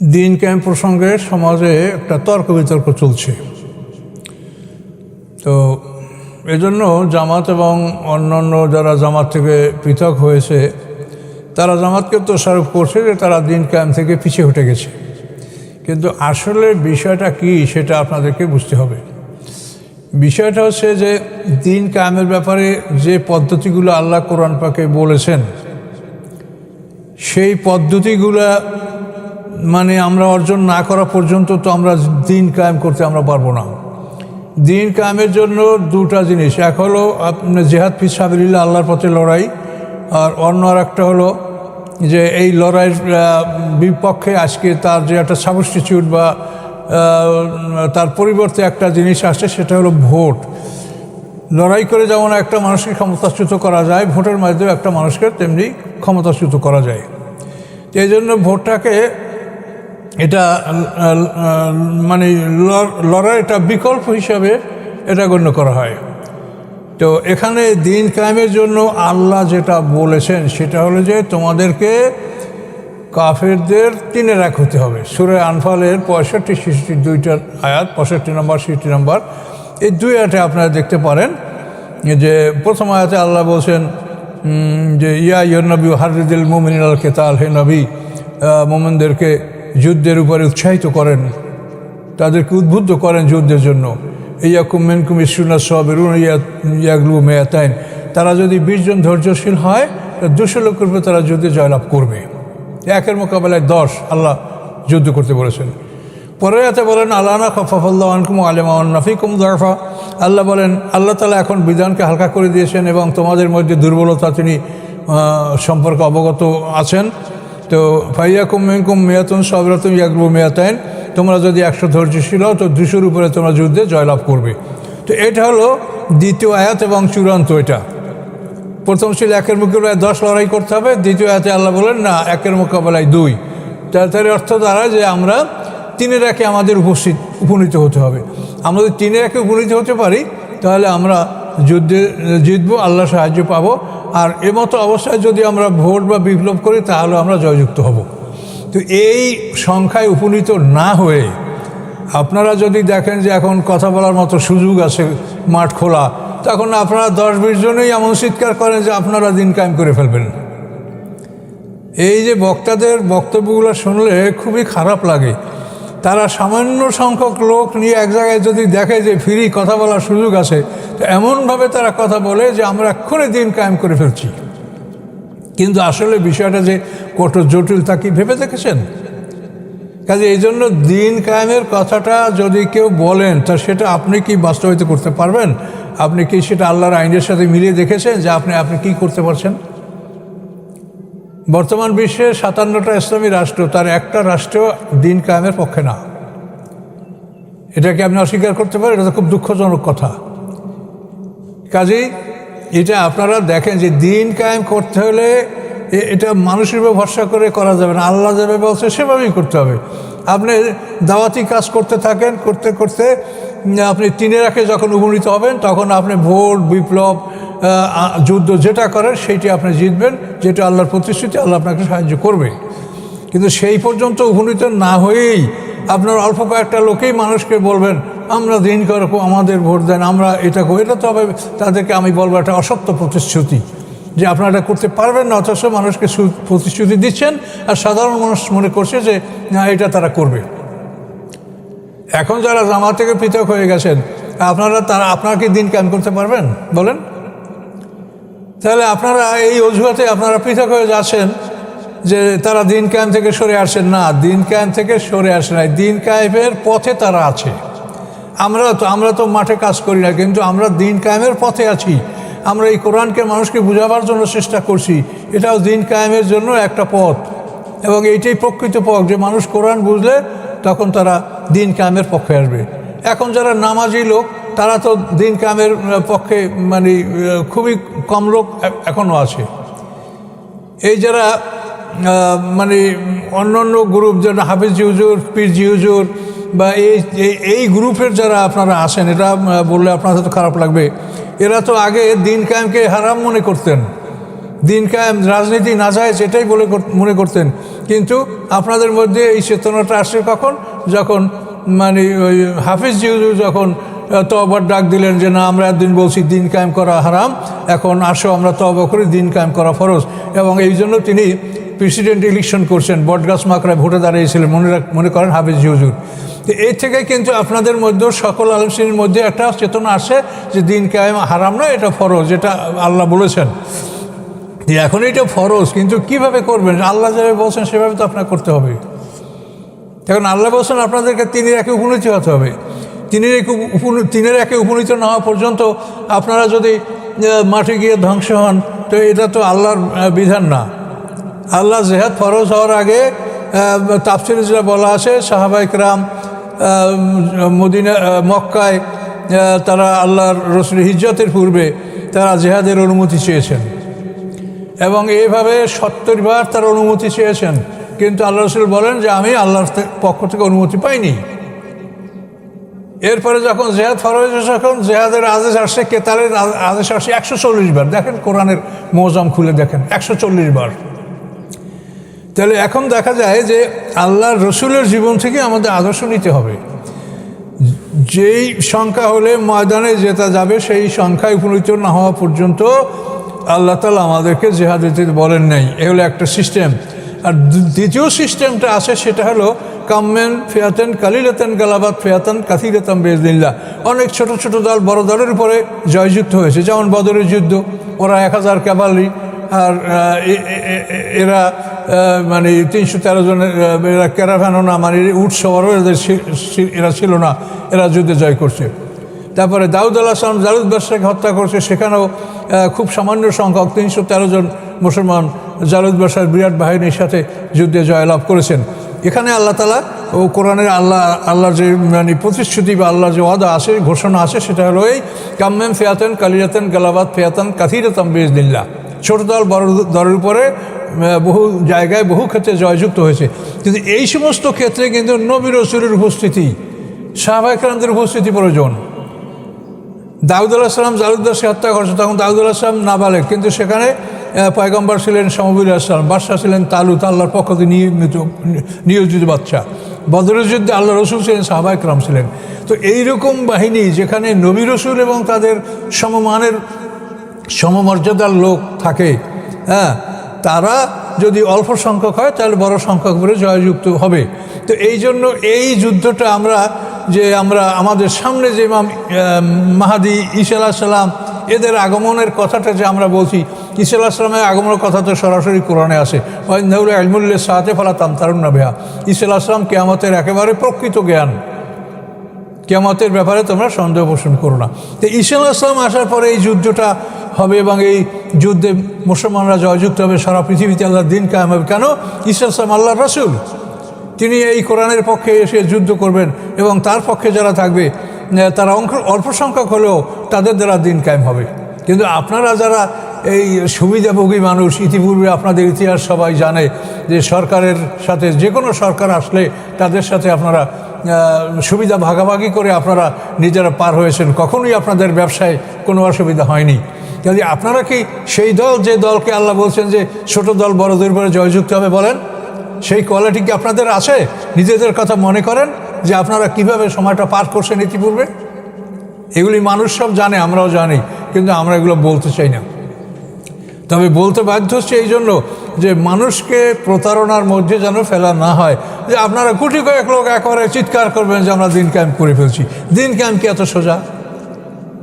দিন ক্যাম্প প্রসঙ্গে সমাজে একটা তর্ক বিতর্ক চলছে। তো এজন্য জামাত এবং অন্যান্য যারা জামাত থেকে পৃথক হয়েছে, তারা জামাতকে তো দোষারোপ করছে যে তারা দিন ক্যাম্প থেকে পিছিয়ে হটে গেছে। কিন্তু আসলে বিষয়টা কি সেটা আপনাদেরকে বুঝতে হবে। বিষয়টা হচ্ছে যে দিন কায়েমের ব্যাপারে যে পদ্ধতিগুলো আল্লাহ কোরআন পাকে বলেছেন, সেই পদ্ধতিগুলো মানে আমরা অর্জন না করা পর্যন্ত তো আমরা দিন কায়েম করতে আমরা পারব না। দিন কায়েমের জন্য দুটা জিনিস। এক হলো আপনার জেহাদ ফি সাবিল্লা আল্লাহর পথে লড়াই, আর অন্য আর একটা হলো যে এই লড়াইয়ের বিপক্ষে আজকে তার যে একটা সাবস্টিটিউট বা তার পরিবর্তে একটা জিনিস আসে সেটা হলো ভোট। লড়াই করে যেমন একটা মানুষকে ক্ষমতাচ্যুত করা যায়, ভোটের মাধ্যমে একটা মানুষকে তেমনি ক্ষমতাচ্যুত করা যায়। এই জন্য ভোটটাকে এটা মানে ল- লড়াই একটা বিকল্প হিসাবে এটা গণ্য করা হয়। তো এখানে দিন কায়েমের জন্য আল্লাহ যেটা বলেছেন, সেটা হলো যে তোমাদেরকে কাফেরদের তিনে রাখ হতে হবে। সুরে আনফালের পঁয়ষট্টি, ছেষট্টি দুইটা আয়াত, পঁয়ষট্টি নম্বর, ছেষট্টি নম্বর, এই দুই আয়াতে আপনারা দেখতে পারেন যে প্রথম আয়াতে আল্লাহ বলছেন যে ইয়া ইয়র নবী হারিদুল মোমিন আল কেতাল, হে নবী মোমেনদেরকে যুদ্ধের উপরে উৎসাহিত করেন। তাদেরকে উদ্বুদ্ধ করেন যুদ্ধের জন্য। এই ইয়াকুম মেনকুম ইসুনা সবেরুন ইয়াগলু মেয়াতাইন। তারা যদি বিশজন ধৈর্যশীল হয় দুশো লোকের উপরে তারা যুদ্ধে জয়লাভ করবে। একের মোকাবেলায় দশ আল্লাহ যুদ্ধ করতে বলেছেন। পরে এতে বলেন, আল্লাহ খফাফল্লাহ আনকুম আলেমা নাফিকুম দরফা। আল্লাহ বলেন, আল্লাহ তালা এখন বিধানকে হালকা করে দিয়েছেন এবং তোমাদের মধ্যে দুর্বলতা তিনি সম্পর্কে অবগত আছেন। তো ফাইয়াকুম মেহকুম মেয়াতুন সবরতুম ইয়াকবু মেয়াতাইন। তোমরা যদি একশো ধৈর্যশীল হও, তো দুশোর উপরে তোমরা যুদ্ধে জয়লাভ করবে। তো এটা হলো দ্বিতীয় আয়াত এবং চূড়ান্ত এটা। প্রথম ছিল একের মোকাবেলায় দশ লড়াই করতে হবে, দ্বিতীয় আয়াতে আল্লাহ বলেন, না, একের মোকাবেলায় দুই। তার অর্থ দ্বারা যে আমরা তিনের একে আমাদের উপস্থিত, উপনীত হতে হবে। আমরা যদি তিনের একে উপনীত হতে পারি, তাহলে আমরা যুদ্ধে, জিতবো আল্লাহ সাহায্য পাবো। আর এমতো অবস্থায় যদি আমরা ভোট বা বিপ্লব করি, তাহলে আমরা জয়যুক্ত হব। তো এই সংখ্যায় উপনীত না হয়ে আপনারা যদি দেখেন যে এখন কথা বলার মতো সুযোগ আছে মাঠ খোলা, তখন আপনারা দশ বিশ জনেই এমন চিৎকার করেন যে আপনারা দিন কায়েম করে ফেলবেন। এই যে বক্তাদের বক্তব্যগুলো শুনলে খুবই খারাপ লাগে। তারা সামান্য সংখ্যক লোক নিয়ে এক জায়গায় যদি দেখে যে ফিরি কথা বলার সুযোগ আছে, তো এমনভাবে তারা কথা বলে যে আমরা এক্ষুনি দিন কায়েম করে ফেলছি। কিন্তু আসলে বিষয়টা যে কত জটিল তা কি ভেবে দেখেছেন? কাজে এই জন্য দিন কায়েমের কথাটা যদি কেউ বলেন, তা সেটা আপনি কি বাস্তবায়িত করতে পারবেন? আপনি কি সেটা আল্লাহর আইনের সাথে মিলিয়ে দেখেছেন যে আপনি আপনি কি করতে পারছেন? বর্তমান বিশ্বে সাতান্নটা ইসলামী রাষ্ট্র, তার একটা রাষ্ট্র দিন কায়েমের পক্ষে না। এটাকে আপনি অস্বীকার করতে পারেন, এটা তো খুব দুঃখজনক কথা। কাজেই এটা আপনারা দেখেন যে দিন কায়েম করতে হলে এটা মানুষের উপর ভরসা করে করা যাবে না। আল্লাহ যেভাবে বলছে, সেভাবেই করতে হবে। আপনি দাওয়াতি কাজ করতে থাকেন, করতে করতে আপনি তিনের রাখে যখন উপনীত হবেন, তখন আপনি ভোট, বিপ্লব যুদ্ধ যেটা করেন সেইটি আপনি জিতবেন, যেটা আল্লাহর প্রতিশ্রুতি, আল্লাহ আপনাকে সাহায্য করবে। কিন্তু সেই পর্যন্ত উপনীত না হয়েই আপনার অল্প কয়েকটা লোকেই মানুষকে বলবেন, আমরা দিন করব আমাদের ভোট দেন, আমরা এটা করি। এটা তবে তাদেরকে আমি বলব একটা অসত্য প্রতিশ্রুতি, যে আপনারা এটা করতে পারবেন না, অথচ মানুষকে প্রতিশ্রুতি দিচ্ছেন, আর সাধারণ মানুষ মনে করছে যে, না, এটা তারা করবে। এখন যারা জামা থেকে পৃথক হয়ে গেছেন, আপনারা তারা, আপনারা কি দিন কায়েম করতে পারবেন? বলেন। তাহলে আপনারা এই অজুহাতে আপনারা পৃথক হয়ে যাচ্ছেন যে তারা দিন কায়েম থেকে সরে আসেন। না, দিন কায়েম থেকে সরে আসে নাই। দিন কায়েমের পথে তারা আছে। আমরা তো আমরা তো মাঠে কাজ করি না, কিন্তু আমরা দিন কায়েমের পথে আছি। আমরা এই কোরআনকে মানুষকে বোঝাবার জন্য চেষ্টা করছি। এটাও দিন কায়েমের জন্য একটা পথ। এবং এইটাই প্রকৃত পথ যে মানুষ কোরআন বুঝলে তখন তারা দিন কায়েমের পক্ষে আসবে। এখন যারা নামাজি লোক তারা তো দিন কায়েমের আহ, পক্ষে মানে খুবই কম লোক এখনও আছে। এই যারা মানে অন্য অন্য গ্রুপ যারা হাফিজ হুজুর পীর হুজুর বা এই এই- এই গ্রুপের যারা আপনারা আসেন এটা বললে আপনার তো খারাপ লাগবে। এরা তো আগে দিন কায়েমকে হারাম মনে করতেন। দিন কায়েম রাজনীতি না যায় সেটাই বলে মনে করতেন। কিন্তু আপনাদের মধ্যে এই চেতনাটা আসে কখন? যখন মানে ওই হাফিজ জিউজু যখন তবার ডাক দিলেন যে, না, আমরা একদিন বলছি দিন কায়েম করা হারাম। এখন আসো, আমরা তবা করি, দিন কায়েম করা ফরজ। এবং এই জন্য তিনি প্রেসিডেন্ট ইলেকশন করছেন, বটগাছ মাকড়ায় ভোটে দাঁড়িয়েছিলেন, মনে রাখ, মনে করেন হাফিজ জিউজুর তো এই থেকে কিন্তু আপনাদের মধ্যে, সকল আলমশ্রেণীর মধ্যে একটা চেতনা আসে যে, দিন কায়েম হারাম না এটা ফরজ এটা আল্লাহ বলেছেন। এখন এটা ফরজ, কিন্তু কীভাবে করবেন? আল্লাহ যেভাবে বলছেন, সেভাবে তো আপনার করতে হবে। এখন আল্লাহ বলছেন, আপনাদেরকে তিনি একে উপনীতি হতে হবে। তিনের একে তিনের একে উপনীত না হওয়া পর্যন্ত আপনারা যদি মাঠে গিয়ে ধ্বংস হন, তো এটা তো আল্লাহর বিধান না। আল্লাহ জেহাদ ফরজ হওয়ার আগে তাফসির যেটা বলা আছে সাহাবাইকরাম মদিনা মক্কায় তারা আল্লাহর রসুল হিজ্জতের পূর্বে তারা জেহাদের অনুমতি চেয়েছেন। এবং এইভাবে সত্তর বার তার অনুমতি চেয়েছেন। কিন্তু আল্লাহ রসুল বলেন যে, আমি আল্লাহর পক্ষ থেকে অনুমতি পাইনি। এরপরে যখন জেহাদ ফরজ যখন জেহাদের আদেশ আসছে কেতালের আদেশ আসছে একশো চল্লিশ বার। দেখেন কোরআনের মৌজাম খুলে দেখেন, একশো চল্লিশ বার। তাহলে এখন দেখা যায় যে আল্লাহর রসুলের জীবন থেকে আমাদের আদর্শ নিতে হবে। যেই সংখ্যা হলে ময়দানে যেটা যাবে, সেই সংখ্যায় উপনীত না হওয়া পর্যন্ত আল্লাহ তালা আমাদেরকে জেহাদ বলেন নাই। এ হলো একটা সিস্টেম। আর দ্বিতীয় সিস্টেমটা আছে, সেটা হলো কাম্মেন ফিয়াতেন, কালিলাতেন গালাবাদ ফিয়াতান কাথিরাতাম বেজদিল্লা অনেক ছোট ছোট দল, বড় দলের উপরে জয়যুদ্ধ হয়েছে। যেমন বদরের যুদ্ধ, ওরা এক হাজার ক্যাভালি আর এরা মানে তিনশো তেরো জনের এরা ক্যারাভ্যানও না মানে উঠ সবারও এদের এরা ছিল না, এরা যুদ্ধে জয় করছে। তারপরে দাউদ আল্লাহ সালাম, জালুদ বাদশাকে হত্যা করছে, সেখানেও খুব সামান্য সংখ্যক, তিনশো তেরো জন মুসলমান জালুদ বাদশার বিরাট বাহিনীর সাথে যুদ্ধে জয়লাভ করেছেন। এখানে আল্লাহ তালা ও কোরআনের আল্লাহ, আল্লাহর যে মানে প্রতিশ্রুতি বা আল্লাহর যে ওয়াদা আছে, ঘোষণা আছে, সেটা হলো এই কাম্মেম ফিয়াতেন কালিয়াতেন গালাবাদ ফিয়াতান কাথিরাতাম বেজদিল্লা ছোট দল, বড় দলের উপরে বহু জায়গায়, বহু ক্ষেত্রে জয়যুক্ত হয়েছে। কিন্তু এই সমস্ত ক্ষেত্রে কিন্তু নবী রসুলের উপস্থিতি সাহাবাহিকরামদের উপস্থিতি প্রয়োজন। দাউদ আল্লাহ সালাম জালুদ্দাসকে হত্যা করছে, তখন দাউদ আল্লাহ সালাম নাবালেক। কিন্তু সেখানে পয়গম্বর ছিলেন সমবুল আসলাম, বাদশাহ ছিলেন তালুত, আল্লাহর পক্ষ থেকে নিয়মিত, নিয়োজিত বাচ্চা বদরের যুদ্ধে আল্লাহ রসুল ছিলেন সাহাবাইকরাম ছিলেন। তো এইরকম বাহিনী যেখানে নবী রসুল এবং তাদের সমমানের সমমর্যাদার লোক থাকে হ্যাঁ তারা যদি অল্প সংখ্যক হয়, তাহলে বড় সংখ্যক করে জয়যুক্ত হবে। তো এই জন্য এই যুদ্ধটা আমরা যে আমরা আমাদের সামনে যে মাহাদি ঈসা আলাহ সাল্লাম এদের আগমনের কথাটা যে আমরা বলছি ঈসা আলাহ সাল্লামের আগমনের কথা তো সরাসরি কোরআনে আসে ওয়াইন্দাউল আলমুল্লাহ সাহাতে ফালাতাম তারুণ না ভেয়া ঈসা কেয়ামতের একেবারে প্রকৃত জ্ঞান। কেয়ামতের ব্যাপারে তোমরা সন্দেহ পোষণ করো না। তো ঈশান আসলাম আসার পরে এই যুদ্ধটা হবে এবং এই যুদ্ধে মুসলমানরা জয়যুক্ত হবে, সারা পৃথিবীতে আল্লাহর দিন কায়েম হবে। কেন? ঈশা আসলাম আল্লাহ রাসুল। তিনি এই কোরআনের পক্ষে এসে যুদ্ধ করবেন এবং তার পক্ষে যারা থাকবে তারা অঙ্ক অল্প সংখ্যক হলেও তাদের দ্বারা দিন কায়েম হবে। কিন্তু আপনারা যারা এই সুবিধাভোগী মানুষ ইতিপূর্বে আপনাদের ইতিহাস সবাই জানে যে সরকারের সাথে যে কোনো সরকার আসলে তাদের সাথে আপনারা সুবিধা ভাগাভাগি করে আপনারা নিজেরা পার হয়েছেন। কখনোই আপনাদের ব্যবসায় কোনো অসুবিধা হয়নি। কাজে আপনারা কি সেই দল, যে দলকে আল্লাহ বলছেন যে ছোট দল বড়দের উপরে জয়যুক্ত হবে বলেন, সেই কোয়ালিটি কি আপনাদের আছে? নিজেদের কথা মনে করেন যে আপনারা কীভাবে সময়টা পার করছেন ইতিপূর্বে? এগুলি মানুষ সব জানে, আমরাও জানি, কিন্তু আমরা এগুলো বলতে চাই না। তবে বলতে বাধ্য হচ্ছে এই জন্য যে মানুষকে প্রতারণার মধ্যে যেন ফেলা না হয়। যে আপনারা কোটি কয়েক লোক একবারে চিৎকার করবেন যে আমরা দিন ক্যাম্প করে ফেলছি। দিন ক্যাম্প কি এত সোজা?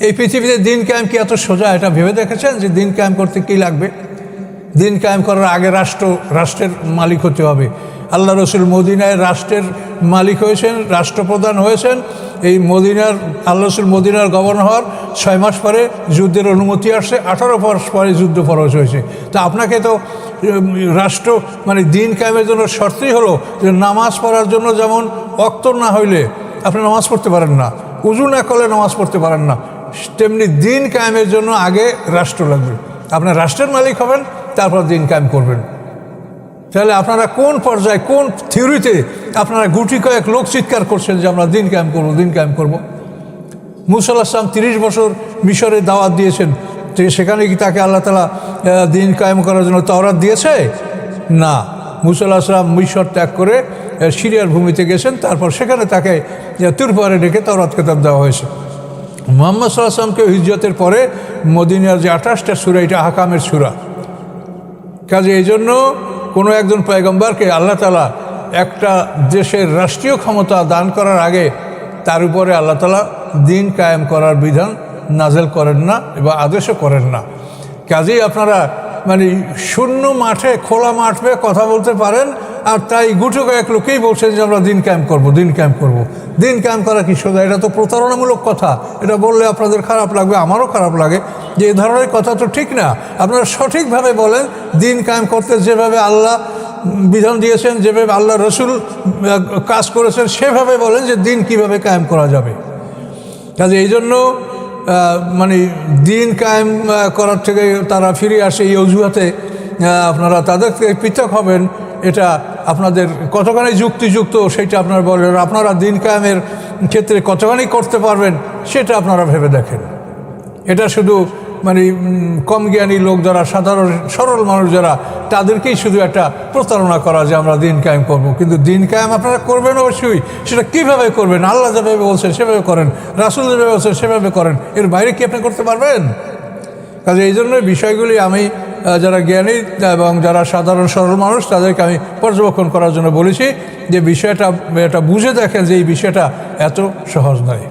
এই পৃথিবীতে দিন ক্যাম্প কি এত সোজা? এটা ভেবে দেখেছেন যে দিন ক্যাম্প করতে কী লাগবে? দিন কায়েম করার আগে রাষ্ট্র, রাষ্ট্রের মালিক হতে হবে। আল্লাহ রসুল মদিনায় রাষ্ট্রের মালিক হয়েছেন, রাষ্ট্রপ্রধান হয়েছেন। এই মদিনার, আল্লাহ রসুল মদিনার গভর্নর হওয়ার ছয় মাস পরে যুদ্ধের অনুমতি আসছে, আঠারো মাস পরে যুদ্ধ ফরজ হয়েছে। তা আপনাকে তো রাষ্ট্র মানে দিন কায়েমের জন্য শর্তই হলো যে নামাজ পড়ার জন্য যেমন অক্ত না হইলে আপনি নামাজ পড়তে পারেন না, উজু না করলে নামাজ পড়তে পারেন না, তেমনি দিন কায়েমের জন্য আগে রাষ্ট্র লাগবে। আপনার রাষ্ট্রের মালিক হবেন, তারপর দিন কায়েম করবেন। তাহলে আপনারা কোন পর্যায়ে, কোন থিওরিতে আপনারা গুটি কয়েক লোক চিৎকার করছেন যে আমরা দিন কায়েম করব, দিন কায়েম করব? আসলাম তিরিশ বছর মিশরে দাওয়াত দিয়েছেন। সেখানে কি তাকে আল্লাহ তালা দিন কায়েম করার জন্য তাওরাত দিয়েছে? না। মুসাল্লাহ মিশর ত্যাগ করে সিরিয়ার ভূমিতে গেছেন। তারপর সেখানে তাকে তিরপারে ডেকে তরাত কেতাব দেওয়া হয়েছে। মোহাম্মদ সাল্লাহ আসলামকে হিজরতের পরে মদিনার যে আঠাশটা সুরা, এটা হাকামের সুরা। কাজে এই জন্য কোনো একজন পয়গম্বরকে আল্লাহ তালা একটা দেশের রাষ্ট্রীয় ক্ষমতা দান করার আগে তার উপরে আল্লাহ তালা দিন কায়েম করার বিধান নাজেল করেন না বা আদেশও করেন না। কাজেই আপনারা মানে শূন্য মাঠে খোলা মাঠে কথা বলতে পারেন আর তাই গুটো কয়েক লোকেই বলছেন যে আমরা দিন কায়েম করব, দিন কায়েম করব। দিন কায়েম করা কি সোজা? এটা তো প্রতারণামূলক কথা। এটা বললে আপনাদের খারাপ লাগবে, আমারও খারাপ লাগে। যে এই ধরনের কথা তো ঠিক না। আপনারা সঠিকভাবে বলেন, দিন কায়েম করতে যেভাবে আল্লাহ বিধান দিয়েছেন, যেভাবে আল্লাহ রসুল কাজ করেছেন, সেভাবে বলেন যে দিন কীভাবে কায়েম করা যাবে। কাজে এই জন্য মানে দিন কায়েম করার থেকে তারা ফিরে আসে এই অজুহাতে আপনারা তাদের থেকে পৃথক হবেন। এটা আপনাদের কতখানি যুক্তিযুক্ত সেটা আপনারা বলেন। আপনারা দিন কায়েমের ক্ষেত্রে কতখানি করতে পারবেন, সেটা আপনারা ভেবে দেখেন। এটা শুধু মানে কম জ্ঞানী লোক যারা, সাধারণ, সরল মানুষ যারা, তাদেরকেই শুধু একটা প্রতারণা করা যে আমরা দিন কায়েম করব। কিন্তু দিন কায়েম আপনারা করবেন অবশ্যই। সেটা কীভাবে করবেন? আল্লাহ যেভাবে বলছেন, সেভাবে করেন। রাসুল যেভাবে বলছেন, সেভাবে করেন। এর বাইরে কি আপনি করতে পারবেন? কাজে এই জন্য বিষয়গুলি আমি যারা জ্ঞানী এবং যারা সাধারণ, সরল মানুষ, তাদেরকে আমি পর্যবেক্ষণ করার জন্য বলেছি যে বিষয়টা, এটা বুঝে দেখেন যে এই বিষয়টা এত সহজ নয়।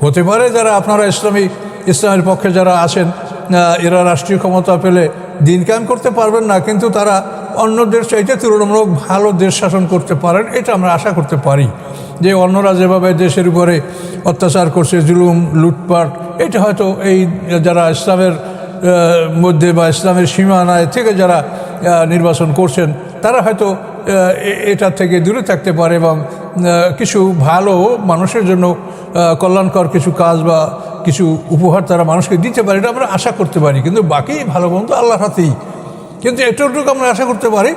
হতে পারে যারা আপনারা ইসলামী ইসলামের পক্ষে যারা আসেন এরা রাষ্ট্রীয় ক্ষমতা পেলে দিন কায়েম করতে পারবেন না কিন্তু তারা অন্যদের চাইতে তুলনামূলক ভালো দেশ শাসন করতে পারেন এটা আমরা আশা করতে পারি। যে অন্যরা যেভাবে দেশের উপরে অত্যাচার করছে জুলুম লুটপাট এটা হয়তো এই যারা ইসলামের মধ্যে বা ইসলামের সীমানায় থেকে যারা নির্বাচন করছেন তারা হয়তো আহ, এ- এটার থেকে দূরে থাকতে পারে এবং কিছু ভালো মানুষের জন্য কল্যাণকর কিছু কাজ বা কিছু উপহার তারা মানুষকে দিতে পারে, এটা আমরা আশা করতে পারি। কিন্তু বাকি ভালো মন্দ আল্লাহর হাতেই। কিন্তু এটুকু আমরা আশা করতে পারি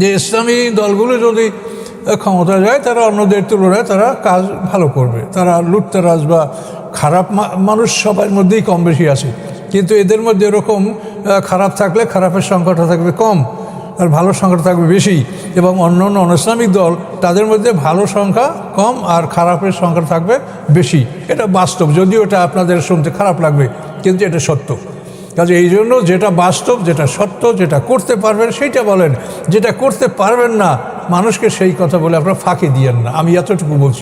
যে ইসলামী দলগুলো যদি ক্ষমতা যায়, তারা অন্যদের তুলনায় তারা কাজ ভালো করবে। তারা লুটতারাজ বা খারাপ মানুষ সবার মধ্যেই কম বেশি আছে। কিন্তু এদের মধ্যে এরকম খারাপ থাকলে খারাপের সংখ্যাটা থাকবে কম। আর ভালো সংখ্যা থাকবে বেশি এবং অন্য অন্য অনইসলামিক দল, তাদের মধ্যে ভালো সংখ্যা কম আর খারাপের সংখ্যা থাকবে বেশি। এটা বাস্তব, যদিও এটা আপনাদের শুনতে খারাপ লাগবে, কিন্তু এটা সত্য। কাজে এই জন্য যেটা বাস্তব, যেটা সত্য, যেটা করতে পারবেন, সেইটা বলেন। যেটা করতে পারবেন না, মানুষকে সেই কথা বলে আপনারা ফাঁকি দিয়েন না। আমি এতটুকু বলছি।